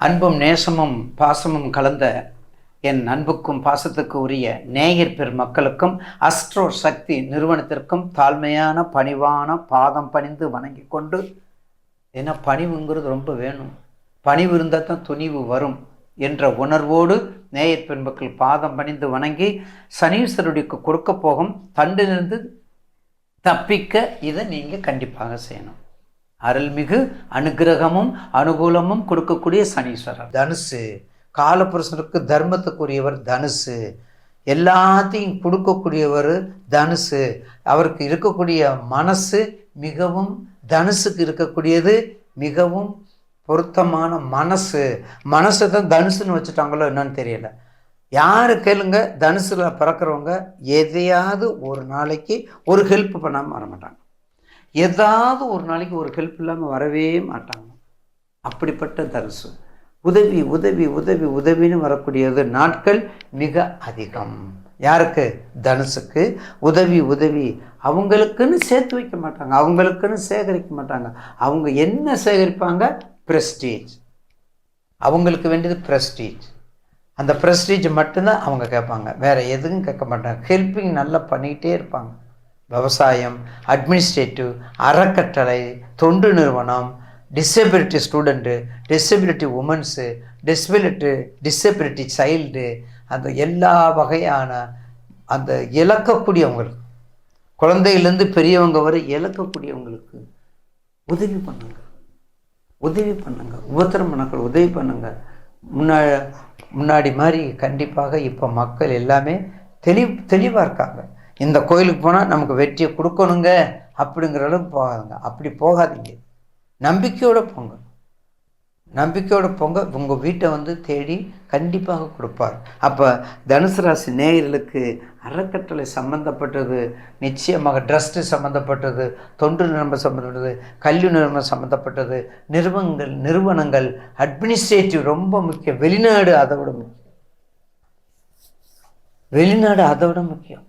அன்பும் நேசமும் பாசமும் கலந்த என் அன்புக்கும் பாசத்துக்கு உரிய நேயர் பெருமக்களுக்கும் அஸ்ட்ரோ சக்தி நிறுவனத்திற்கும் தாழ்மையான பணிவான பாதம் பணிந்து வணங்கி கொண்டு ஏன்னா பணிவுங்கிறது ரொம்ப வேணும். பணிவு இருந்தால் தான் துணிவு வரும் என்ற உணர்வோடு நேயர் பெருமக்கள் பாதம் பணிந்து வணங்கி சனீஸ்வரனுக்கு கொடுக்க போகும் தண்டிலிருந்து தப்பிக்க இதை நீங்கள் கண்டிப்பாக செய்யணும். அருள்மிகு அனுகிரகமும் அனுகூலமும் கொடுக்கக்கூடிய சனீஸ்வரர். தனுசு காலபுருஷனுக்கு தர்மத்துக்குரியவர் தனுசு. எல்லாத்தையும் கொடுக்கக்கூடியவர் தனுசு. அவருக்கு இருக்கக்கூடிய மனசு மிகவும் தனுசுக்கு இருக்கக்கூடியது மிகவும் பொருத்தமான மனசு. மனசை தான் தனுசுன்னு வச்சுட்டாங்களோ என்னன்னு தெரியல. யார் கேளுங்க தனுசில் பிறக்கிறவங்க எதையாவது ஒரு நாளைக்கு ஒரு ஹெல்ப் பண்ணாமல் வர மாட்டாங்க ஏதாவது ஒரு நாளைக்கு ஒரு ஹெல்ப் இல்லாமல் வரவே மாட்டாங்க. அப்படிப்பட்ட தனுசு. உதவி உதவி உதவி உதவின்னு வரக்கூடியது நாட்கள் மிக அதிகம். யாருக்கு? தனுசுக்கு. உதவி உதவி. அவங்களுக்குன்னு சேர்த்து வைக்க மாட்டாங்க. அவங்களுக்குன்னு சேகரிக்க மாட்டாங்க. அவங்க என்ன சேகரிப்பாங்க? ப்ரெஸ்டீஜ் அவங்களுக்கு வேண்டியது ப்ரெஸ்டீஜ் அந்த ப்ரெஸ்டீஜ் மட்டும்தான் அவங்க கேட்பாங்க. வேறு எதுவும் கேட்க மாட்டாங்க. ஹெல்ப்பிங் நல்லா பண்ணிக்கிட்டே இருப்பாங்க. விவசாயம் அட்மினிஸ்ட்ரேட்டிவ் அறக்கட்டளை தொண்டு நிறுவனம் disability student disability womens disability disability child அந்த எல்லா வகையான அந்த இழக்கக்கூடியவங்களுக்கு குழந்தையிலேருந்து பெரியவங்க வரை இழக்கக்கூடியவங்களுக்கு உதவி பண்ணுங்க. உதவி பண்ணுங்க. உபத்திரம் பண்ணக்கள் உதவி பண்ணுங்க. முன்னா முன்னாடி மாதிரி கண்டிப்பாக இப்போ மக்கள் எல்லாமே தெளி தெளிவாக இருக்காங்க. இந்த கோயிலுக்கு போனால் நமக்கு வெற்றியை கொடுக்கணுங்க அப்படிங்கிற அளவுக்கு போகாதுங்க. அப்படி போகாதீங்க. நம்பிக்கையோடு போங்க. நம்பிக்கையோடு போங்க. உங்கள் வீட்டை வந்து தேடி கண்டிப்பாக கொடுப்பார். அப்போ தனுசு ராசி நேயர்களுக்கு அறக்கட்டளை சம்மந்தப்பட்டது நிச்சயமாக ட்ரஸ்ட்டு சம்மந்தப்பட்டது தொண்டு நிறுவனம் சம்மந்தப்பட்டது கல்வி நிறுவனம் சம்மந்தப்பட்டது நிறுவனங்கள் நிறுவனங்கள் அட்மினிஸ்ட்ரேட்டிவ் ரொம்ப முக்கியம். வெளிநாடு அதை விட முக்கியம். வெளிநாடு அதை விட முக்கியம்.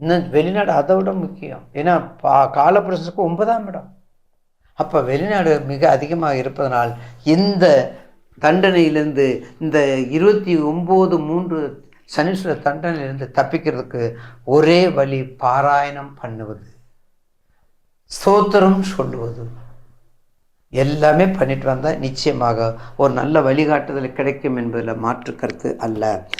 இன்னும் வெளிநாடு அதை விட முக்கியம். ஏன்னா பா காலப்புரசுக்கு ஒன்பதாம் இடம். அப்போ வெளிநாடு மிக அதிகமாக இருப்பதனால் இந்த தண்டனையிலிருந்து இந்த இருபத்தி ஒம்பது மூன்று சனீஸ்வர தண்டனையிலிருந்து தப்பிக்கிறதுக்கு ஒரே வழி பாராயணம் பண்ணுவது. ஸ்தோத்திரம் சொல்லுவது. எல்லாமே பண்ணிட்டு வந்தால் நிச்சயமாக ஒரு நல்ல வழிகாட்டுதல் கிடைக்கும் என்பதில் மாற்று கருத்து அல்ல.